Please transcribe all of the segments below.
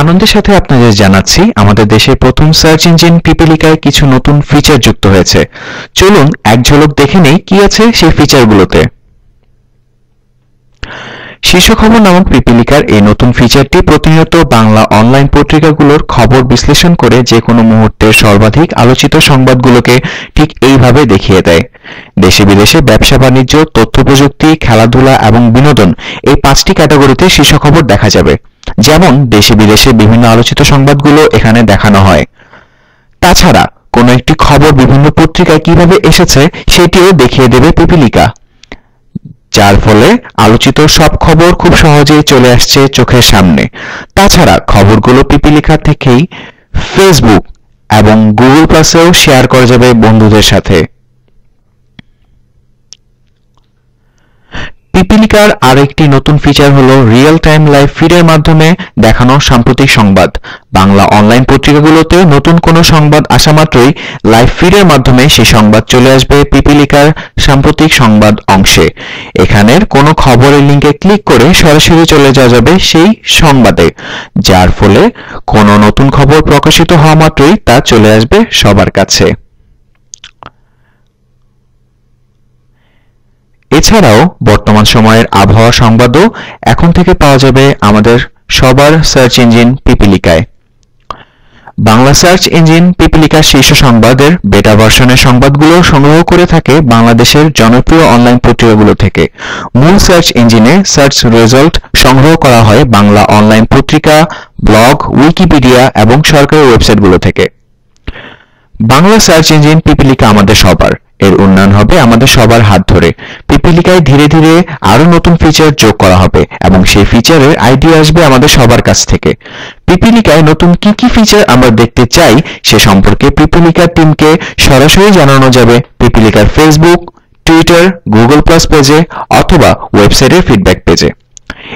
আনন্দের সাথে আপনাদের জানাচ্ছি, আমাদের দেশের প্রথম সার্চ ইঞ্জিন পিপিলিকায় কিছু নতুন ফিচার যুক্ত হয়েছে। চলুন, এক ঝলক দেখে নেই কি আছে সেই ফিচারগুলোতে শীর্ষ খবর নামক পিপিলিকার এই নতুন ফিচারটি প্রতিনিয়ত বাংলা অনলাইন পত্রিকাগুলোর খবর বিশ্লেষণ করে যে কোনো মুহূর্তের সর্বাধিক আলোচিত সংবাদগুলোকে ঠিক এইভাবে দেখিয়ে দেয়। দেশে বিদেশে ব্যবসা, বাণিজ্য তথ্য প্রযুক্তি খেলাধুলা এবং বিনোদন এই পাঁচটি ক্যাটাগরিতে শীর্ষ খবর দেখা যাবে। যেমন, দেশে বিদেশে বিভিন্ন আলোচিত সংবাদগুলো এখানে দেখানো হয়। তাছাড়া, কোনো একটি খবর বিভিন্ন পত্রিকায় কীভাবে এসেছে সেটিও দেখিয়ে দেবে পিপিলিকা। যার ফলে আলোচিত সব খবর খুব সহজেই চলে আসছে চোখের সামনে। তাছাড়া খবরগুলো পিপিলিকা থেকেই ফেসবুক এবং গুগল প্লাসেও শেয়ার করা যাবে বন্ধুদের সাথে। পিপিলিকার আরেকটি নতুন ফিচার হলো রিয়েল টাইম লাইভ ফিডের মাধ্যমে দেখানো সাম্প্রতিক সংবাদ। বাংলা অনলাইন পত্রিকাগুলোতে নতুন কোনো সংবাদ আসা মাত্রই লাইভ ফিডের মাধ্যমে সেই সংবাদ চলে আসবে পিপিলিকার সাম্প্রতিক সংবাদ অংশে। এখানের কোনো খবরের লিঙ্কে ক্লিক করে সরাসরি চলে যাওয়া যাবে সেই সংবাদে, যার ফলে কোনো নতুন খবর প্রকাশিত হওয়া মাত্রই তা চলে আসবে সবার কাছে। এছাড়াও সময়ের আবহাওয়া সংবাদও এখন থেকে পাওয়া যাবে আমাদের সবার সার্চ ইঞ্জিন পিপিলিকায়। বাংলা সার্চ ইঞ্জিন পিপিলিকার শীর্ষ সংবাদের বেটা ভার্সনের সংবাদগুলো সংগ্রহ করে থাকে বাংলাদেশের জনপ্রিয় অনলাইন পত্রিকাগুলো থেকে। মূল সার্চ ইঞ্জিনে সার্চ রেজাল্ট সংগ্রহ করা হয় বাংলা অনলাইন পত্রিকা ব্লগ উইকিপিডিয়া এবং সরকারি ওয়েবসাইটগুলো থেকে। বাংলা সার্চ ইঞ্জিন পিপিলিকা আমাদের সবার। এর উন্নয়ন হবে আমাদের সবার হাত ধরে। পিপিলিকায় ধীরে ধীরে আরও নতুন ফিচার যোগ করা হবে এবং সেই ফিচারের আইডিয়া আসবে আমাদের সবার কাছ থেকে। পিপিলিকায় নতুন কি কি ফিচার আমরা দেখতে চাই সে সম্পর্কে পিপিলিকার টিমকে সরাসরি জানানো যাবে পিপিলিকার ফেসবুক টুইটার গুগল প্লাস পেজে অথবা ওয়েবসাইটের ফিডব্যাক পেজে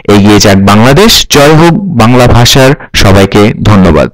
এগিয়ে যাক বাংলাদেশ, জয় হোক বাংলা ভাষার সবাইকে ধন্যবাদ।